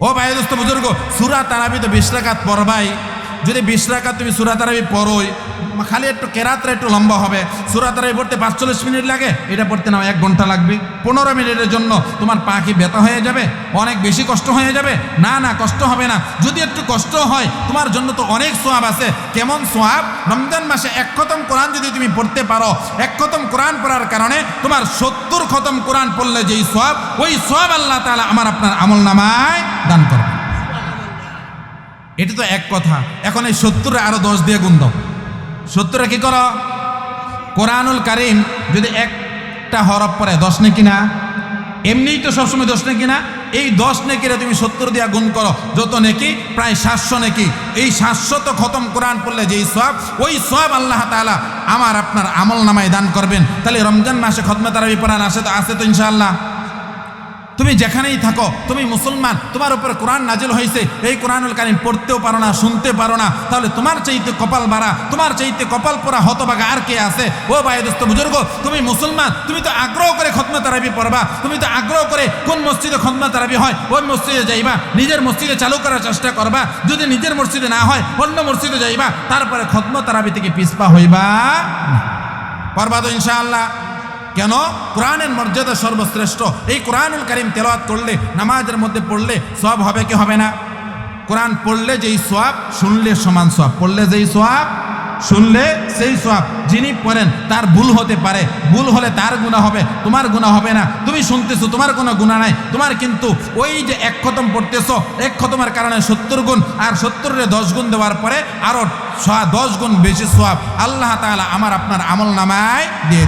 ও ভাই দোস্ত বুজুর্গ সুরা তারাবি তো বিশ রাকাত পড়বাই যদি বিশ রাকাত তুমি সুরা তারাবি পড়োই খালি একটু কেরাতরা একটু লম্বা হবে। সুরা তারাবি পড়তে পাঁচচল্লিশ মিনিট লাগে, এটা পড়তে নাও এক ঘণ্টা লাগবে। পনেরো মিনিটের জন্য তোমার পা কি ব্যথা হয়ে যাবে? অনেক বেশি কষ্ট হয়ে যাবে? না না, কষ্ট হবে না। যদি একটু কষ্ট হয়, তোমার জন্য তো অনেক সোয়াব আছে। কেমন সোয়াব? রমজান মাসে এক খতম কোরআন যদি তুমি পড়তে পারো, এক খতম কোরআন পড়ার কারণে তোমার সত্তর খতম কোরআন পড়লে যেই সোয়াব, ওই সোয়াব আল্লাহ তাআলা আমার আপনার আমল নামায় দান করবে। এটা তো এক কথা। এখন এই সত্তরে আরও দশ দিয়ে গুণ দাও। সত্তরে কি করো? কোরআনুল কারিম যদি একটা হরফ পরে দশ নেকি না? এমনিই তো সবসময় দশ না? এই দশ নেকিরে তুমি সত্তর দিয়া গুণ করো। যত নেকি? প্রায় সাতশো নেকি। এই সাতশো তো খতম কোরআন পড়লে যেই সব, ওই সব আল্লাহ তাআলা আমার আপনার আমল নামায় দান করবেন। তাহলে রমজান মাসে খতমে তারাবি পড়ান, আসে তো আছে তো ইনশাআল্লাহ। তুমি যেখানেই থাকো, তুমি মুসলমান, তোমার উপরে কোরআন নাজিল হয়েছে, এই কোরআনুল কারিম পড়তেও পারো না, শুনতে পারো না। তাহলে তোমার চাইতে কপাল বাড়া, তোমার চাইতে কপাল পরা হতবাগা আর কে আছে? ও ভাই দোস্ত বুজুর্গ, তুমি মুসলমান, তুমি তো আগ্রহ করে খতমা তারাবি পড়বা, তুমি তো আগ্রহ করে কোন মসজিদে খতমা তারাবি হয়, ওই মসজিদে যাইবা, নিজের মসজিদে চালু করার চেষ্টা করবা, যদি নিজের মসজিদে না হয়, অন্য মসজিদে যাইবা, তারপরে খতমা তারাবি থেকে পিসপা হইবা। পারবা তো ইনশাআল্লাহ। কেন? কোরআনের মর্যাদা সর্বশ্রেষ্ঠ। এই কোরআনুল কারিম তেলাওয়াত করলে, নামাজের মধ্যে পড়লে সব হবে কি হবে না? কোরআন পড়লে যেই সোয়াব শুনলে সমান সোয়াব পড়লে যেই সোয়াব শুনলে সেই সোয়াব যিনি পড়েন, তার ভুল হতে পারে। ভুল হলে তার গুণা হবে, তোমার গুণা হবে না। তুমি শুনতেছো, তোমার কোনো গুণা নাই। তোমার কিন্তু ওই যে এক খতম পড়তেছো, এক খতমের কারণে সত্তর গুণ আর সত্তরের দশ গুণ দেওয়ার পরে আরও দশ গুণ বেশি সোয়াব আল্লাহ তাআলা আমার আপনার আমল নামায় দিয়ে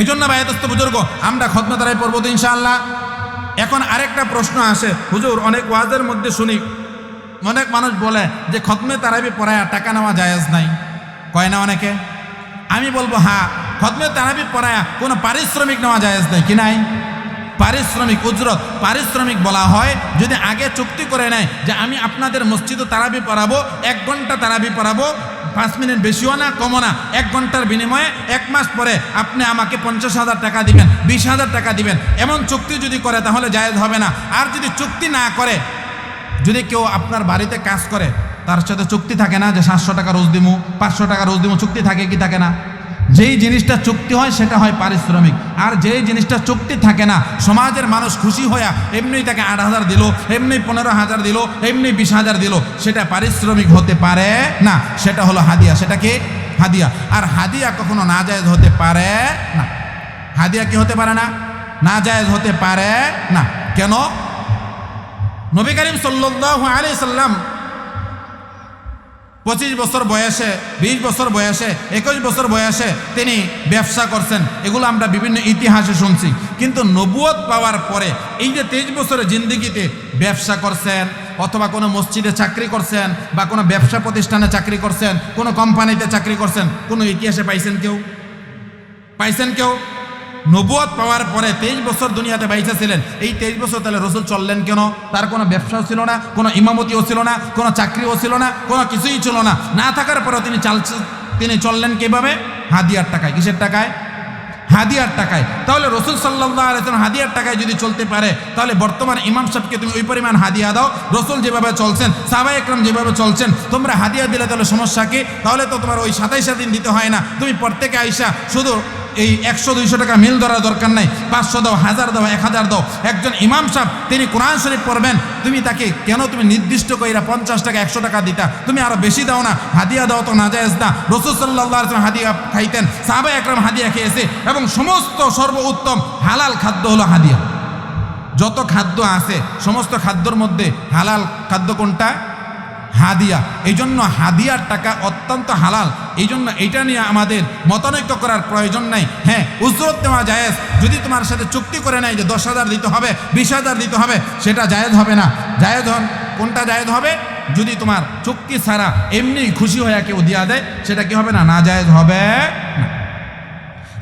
এই জন্য বায়তস্থ বুজুর্গ, আমরা খতমে তারাই পড়ব তো ইনশাআল্লাহ। এখন আরেকটা প্রশ্ন আসে। হুজুর, অনেক ওয়াজের মধ্যে শুনি, অনেক মানুষ বলে যে খতমে তারাবি পড়ায় টাকা নেওয়া জায়েজ নাই। কয় না অনেকে? আমি বলব হ্যাঁ খতমে তারাবি পড়ায় কোনো পারিশ্রমিক নেওয়া জায়েজ নাই, কি নাই? পারিশ্রমিক উজরত, পারিশ্রমিক বলা হয়, যদি আগে চুক্তি করে নেয় যে আমি আপনাদের মসজিদে তারাবি পড়াবো, এক ঘণ্টা তারাবি পড়াবো, পাঁচ মিনিট বেশিও না, কমও না, এক ঘণ্টার বিনিময়ে এক মাস পরে আপনি আমাকে পঞ্চাশ হাজার টাকা দিবেন, বিশ হাজার টাকা দিবেন। এমন চুক্তি যদি করে তাহলে জায়েজ হবে না। আর যদি চুক্তি না করে, যদি কেউ আপনার বাড়িতে কাজ করে, তার সাথে চুক্তি থাকে না যে সাতশো টাকা রোজ দিমু, পাঁচশো টাকা রোজ দিমু, চুক্তি থাকে কি থাকে না? যেই জিনিসটা চুক্তি হয়, সেটা হয় পারিশ্রমিক। আর যেই জিনিসটা চুক্তি থাকে না, সমাজের মানুষ খুশি হইয়া এমনি তাকে আট হাজার দিল, এমনি পনেরো হাজার দিল, এমনি বিশ হাজার দিল, সেটা পারিশ্রমিক হতে পারে না, সেটা হলো হাদিয়া। সেটা কি? হাদিয়া। আর হাদিয়া কখনো না জায়েজ হতে পারে না। হাদিয়া কি হতে পারে না? না জায়েজ হতে পারে না। কেন? নবী করিম সাল্লাল্লাহু আলাইহি সাল্লাম পঁচিশ বছর বয়সে, বিশ বছর বয়সে, একুশ বছর বয়সে তিনি ব্যবসা করছেন। এগুলো আমরা বিভিন্ন ইতিহাসে শুনছি। কিন্তু নবুয়ত পাওয়ার পরে এই যে তেইশ বছরের জিন্দিগিতে ব্যবসা করছেন, অথবা কোনো মসজিদে চাকরি করছেন, বা কোনো ব্যবসা প্রতিষ্ঠানে চাকরি করছেন, কোনো কোম্পানিতে চাকরি করছেন, কোনো ইতিহাসে পাইছেন কেউ? পাইছেন কেউ? নবুয়ত পাওয়ার পরে তেইশ বছর দুনিয়াতে বাইসা ছিলেন। এই তেইশ বছর তাহলে রসুল চললেন কেন? তার কোনো ব্যবসাও ছিল না, কোনো ইমামতিও ছিল না, কোনো চাকরিও ছিল না, কোনো কিছুই ছিল না। না থাকার পরেও তিনি চাল তিনি চললেন কীভাবে? হাদিয়ার টাকায়। কিসের টাকায়? হাদিয়ার টাকায়। তাহলে রসুল সাল্লাহ আলাইসালাম হাদিয়ার টাকায় যদি চলতে পারে, তাহলে বর্তমান ইমাম সাহেবকে তুমি ওই পরিমাণ হাদিয়া দাও। রসুল যেভাবে চলছেন সাবাই একরম যেভাবে চলছেন, তোমরা হাদিয়া দিলে তাহলে সমস্যা কি? তাহলে তো তোমার ওই সাতাইশা দিন দিতে হয় না। তুমি প্রত্যেকে আইসা শুধু এই একশো, দুইশো টাকা মিল ধরার দরকার নাই। পাঁচশো দাও, হাজার দাও, এক হাজার দাও। একজন ইমাম সাহেব, তিনি কোরআন শরীফ পড়বেন, তুমি তাকে কেন তুমি নির্দিষ্ট কইরা পঞ্চাশ টাকা, একশো টাকা দিতা? তুমি আরও বেশি দাও না, হাদিয়া দাও তো না যায়জ না রসুল সাল্লাহ হাদিয়া খাইতেন সাহাবা একরম হাদিয়া খেয়েছে এবং সমস্ত সর্ব উত্তম হালাল খাদ্য হলো হাদিয়া। যত খাদ্য আছে, সমস্ত খাদ্যর মধ্যে হালাল খাদ্য কোনটা? হাদিয়া। এই জন্য হাদিয়ার টাকা অত্যন্ত হালাল। এই জন্য এটা নিয়ে আমাদের মতানৈক্য করার প্রয়োজন নাই। হ্যাঁ উজরত দেওয়া জায়েজ। যদি তোমার সাথে চুক্তি করে নেয় যে দশ হাজার দিতে হবে, বিশ হাজার দিতে হবে, সেটা জায়েজ হবে না। জায়েজ হন। কোনটা জায়েজ হবে? যদি তোমার চুক্তি ছাড়া এমনি খুশি হয়ে কেউ দিয়া দেয়, সেটা কি হবে না? না জায়েজ হবে না।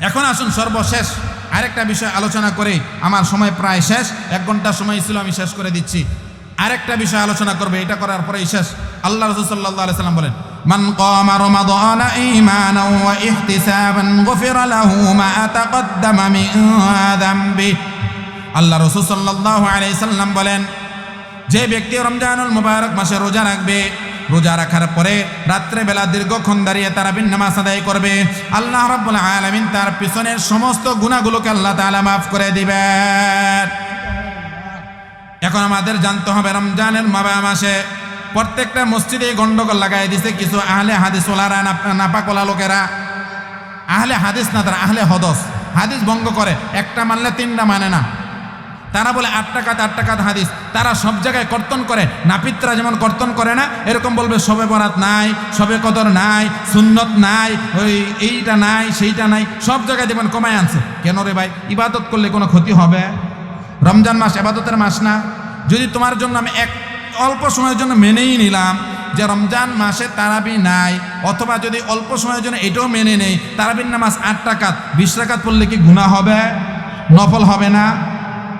এখন আসুন সর্বশেষ আরেকটা বিষয় আলোচনা করে। আমার সময় প্রায় শেষ। এক ঘণ্টা সময় ছিল, আমি শেষ করে দিচ্ছি। আরেকটা বিষয় আলোচনা করবে এটা করার পরেই শেষ আল্লাহ রসুল সাল্লাহ আলি সাল্লাম বলেন من قام رمضان إيمانا واحتسابا غفر له ما تقدم من ذنبه আল্লাহ রসুল সাল্লাহ আলাই সাল্লাম বলেন যে ব্যক্তি রমজানুল মুবারক মাসে রোজা রাখবে রোজা রাখার পরে রাত্রে বেলা দীর্ঘক্ষণ দাঁড়িয়ে তারাবিন নামাজ আদায় করবে আল্লাহ রাব্বুল আলামিন তার পিছনের সমস্ত গুণাগুলোকে আল্লাহ তাআলা মাফ করে দিবেন এখন আমাদের জানতে হবে রমজানের মাবা মাসে প্রত্যেকটা মসজিদে গন্ডগোল লাগাই দিছে কিছু আহলে হাদিস ওলারা নাপাকলা লোকেরা। আহলে হাদিস না তারা, আহলে হদস। হাদিস ভঙ্গ করে, একটা মানলে তিনটা মানে না। তারা বলে আট টাকাত আট টাকাত হাদিস। তারা সব জায়গায় কর্তন করে, নাপিতরা যেমন কর্তন করে না, এরকম বলবে সবে বরাত নাই সবে কদর নাই, সুন্নত নাই, ওই এইটা নাই, সেইটা নাই, সব জায়গায় যেমন কমায় আনছে। কেন রে ভাই? ইবাদত করলে কোনো ক্ষতি হবে? রমজান মাস এবাদতের মাস না। যদি তোমার জন্য আমি এক অল্প সময়ের জন্য মেনেই নিলাম যে রমজান মাসে তারাবি নাই, অথবা যদি অল্প সময়ের জন্য এটাও মেনে নেই, তারাবির নামাজ আট টাকাত বিশ পড়লে কি গুণা হবে? নফল হবে না।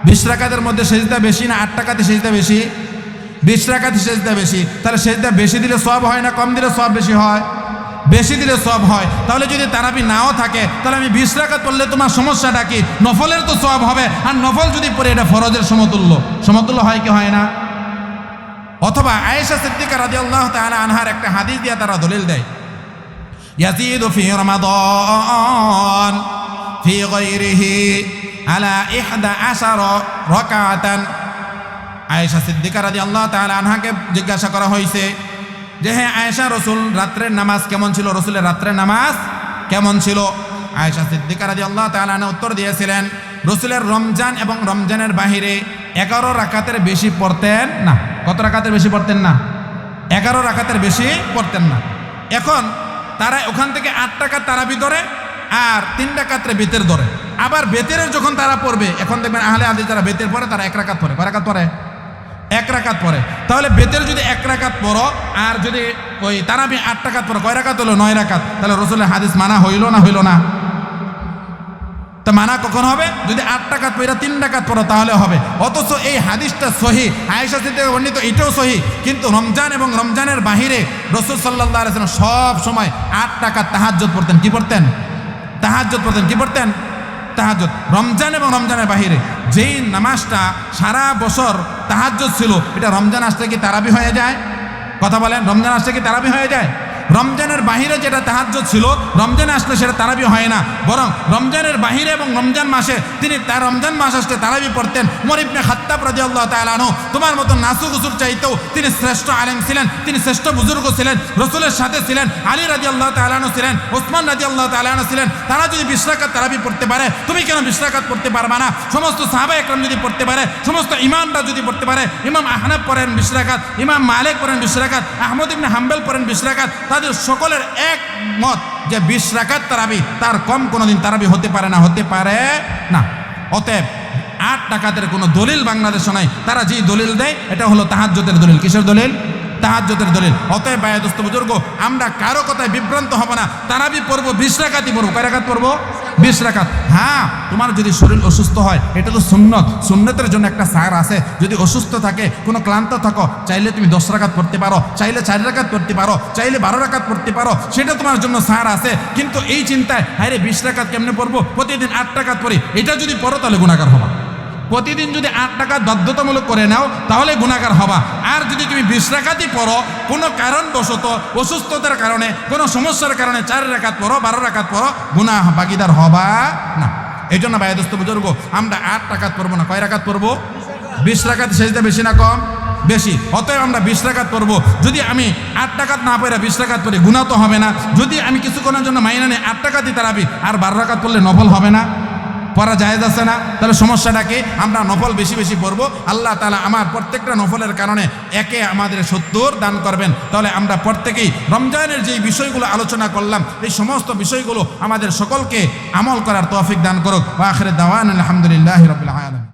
বিশ মধ্যে সেজদা বেশি না, আট টাকাতে সেজদা বেশি? বিশ টাকাতে সেজদা বেশি। তাহলে সেজদা বেশি দিলে সব হয় না, কম দিলে সব বেশি হয়? বেশি দিলে সব হয়। তাহলে যদি তারাবি নাও থাকে, তাহলে আমি বিশ টাকা পড়লে তোমার সমস্যাটা কি? নফলের তো সব হবে, আর নফল যদি পড়ে, এটা ফরজের সমতুল্য। সমতুল্য হয় কি হয় না? অথবা আয়েশা সিদ্দিকা রাদিয়াল্লাহু তাআলা আনহার একটা হাদিস দিয়ে তারা দলিল দেয়। ইয়াজিদু ফি রমাদান, ফি গায়রিহি আলা ইহদা আশারা রাকাতান। আয়েশা সিদ্দিকা রাদিয়াল্লাহু তাআলা আনহাকে জিজ্ঞাসা করা হয়েছে যে হ্যাঁ আয়েশা রসুল, রাত্রের নামাজ কেমন ছিল? রসুলের রাত্রের নামাজ কেমন ছিল? আয়েশা সিদ্দিকা রাদিয়াল্লাহু তাআলা আনহা উত্তর দিয়েছিলেন, রসুলের রমজান এবং রমজানের বাহিরে এগারো রাকাতের বেশি পড়তেন না। কত রাকাতের বেশি পড়তেন না? এগারো রাকাতের বেশি পড়তেন না। এখন তারা ওখান থেকে আট টাকা তারাবি ধরে আর তিন টাকাত্রে বেতের ধরে। আবার বেতের যখন তারা পড়বে, এখন দেখবেন আহলে আদি যারা বেতের পরে তারা এক রাকাত পরে কয় রাকাত পরে এক রাকাত পরে তাহলে বেতের যদি এক রাকাত পড়ো, আর যদি ওই তারাবি আট টাকাত পড়ো, কয় রাকাত হলো? নয় রাকাত। তাহলে রসুলের হাদিস মানা হইল না হইল না? তা মানা কখন হবে? যদি আট টাকাত পয়রা তিন টাকাত পড়ো, তাহলে হবে। অথচ এই হাদিসটা সহি। আয়েশা সিদ্দিকা বর্ণিত এটাও সহি। কিন্তু রমজান এবং রমজানের বাহিরে রসুল সাল্লাহ আলাইসালাম সব সময় আট টাকা তাহাজ্জত পড়তেন। কি পড়তেন? তাহাজ্জত পড়তেন। কি পড়তেন? তাহাজ্জত রমজান এবং রমজানের বাহিরে যেই নামাজটা সারা বছর তাহাজ্জত ছিল। এটা রমজান আসতে কি তারাবি হয়ে যায়? কথা বলেন, রমজান আসতে কি তারাবি হয়ে যায়? রমজানের বাহিরে যেটা তাহাজ্য ছিল, রমজানে আসলে সেটা তারাবি হয় না। বরং রমজানের বাহিরে এবং রমজান মাসে তিনি তার রমজান মাস আসলে তারাবি পড়তেন। মরিবনে খাত্তাব রাজি আল্লাহ তালানো তোমার মতো নাসু গুসুর চাইতেও তিনি শ্রেষ্ঠ আলেম ছিলেন, তিনি শ্রেষ্ঠ বুজুর্গ ছিলেন, রসুলের সাথে ছিলেন, আলী রাজি আল্লাহ তালানো ছিলেন ওসমান রাজি আল্লাহ তালানো ছিলেন। তারা যদি বিশ্রাকাত তারাবি পড়তে পারে, তুমি কেন বিশ্রাকাত পড়তে পারবা না? সমস্ত সাহাবা একরম যদি পড়তে পারে, সমস্ত ইমামরা যদি পড়তে পারে, ইমাম আহনাব পড়েন বিশ্রাকাত ইমাম মালিক পড়েন বিশ্রাকাত আহমদ ইবনে হাম্বেল পড়েন বিশ্রাকাত তাদের সকলের এক মত যে বিশ রাখাত তারাবি, তার কম কোনো কোনোদিন তারাবি হতে পারে না, হতে পারে না। অতএব আট টাকাতের কোনো দলিল বাংলাদেশে নাই। তারা যে দলিল দেয়, এটা হলো তাহাজ্যতের দলিল। কিসের দলিল? তাহাজ্যতের দলিল। অতএব বায়াদস্ত বুজুর্গ, আমরা কারও কথায় বিভ্রান্ত হব না। তারাবি পড়ব, বিশ রাখাতই পড়ব। কয় রাখাত পড়ব? বিশ রেখাত। হ্যাঁ তোমার যদি শরীর অসুস্থ হয়, এটা তো সুন্নত। সুন্নতের জন্য একটা সার আছে। যদি অসুস্থ থাকে, কোনো ক্লান্ত থাকো, চাইলে তুমি দশ রেখাত পড়তে পারো, চাইলে চার রাখাত পড়তে পারো, চাইলে বারো রেখাত পড়তে পারো, সেটা তোমার জন্য সার আছে। কিন্তু এই চিন্তায় হ্যাঁ রে, বিশ রেখাত কেমনে পড়ব? প্রতিদিন আট টাকাত পড়ি। এটা যদি পড়ো, তাহলে গুণাকার হবা। প্রতিদিন যদি আট টাকা বাধ্যতামূলক করে নাও, তাহলে গুণাকার হবা। আর যদি তুমি বিশ রাখাতই পড়ো, কোনো কারণবশত অসুস্থতার কারণে, কোনো সমস্যার কারণে চার রাখাত পড়ো, বারো রাখাত পড়ো গুণা বাগিদার হবা না। এই জন্য বায়দস্ত বুজুর্গ, আমরা আট টাকাত পড়ব না। কয় রাখাত পড়ব? বিশ রাখাত সেজদা বেশি না কম? বেশি। অতএব আমরা বিশ টাকাত পড়ব। যদি আমি আট টাকাত না পড়ে বিশ টাকাত পড়ি গুণা তো হবে না। যদি আমি কিছুক্ষণের জন্য মাইনা নেই আট টাকাতেই তারাবি, আর বারো টাকাত পড়লে নফল হবে না? পড়া জায়েজ আছে না? তাহলে সমস্যাটা কি? আমরা নফল বেশি বেশি পড়ব। আল্লাহ তালা আমার প্রত্যেকটা নফলের কারণে একে আমাদের সত্তর দান করবেন। তাহলে আমরা প্রত্যেকেই রমজানের যেই বিষয়গুলো আলোচনা করলাম, এই সমস্ত বিষয়গুলো আমাদের সকলকে আমল করার তৌফিক দান করুক। বা আখরে দাওয়ান আলহামদুলিল্লাহ রবিল আলম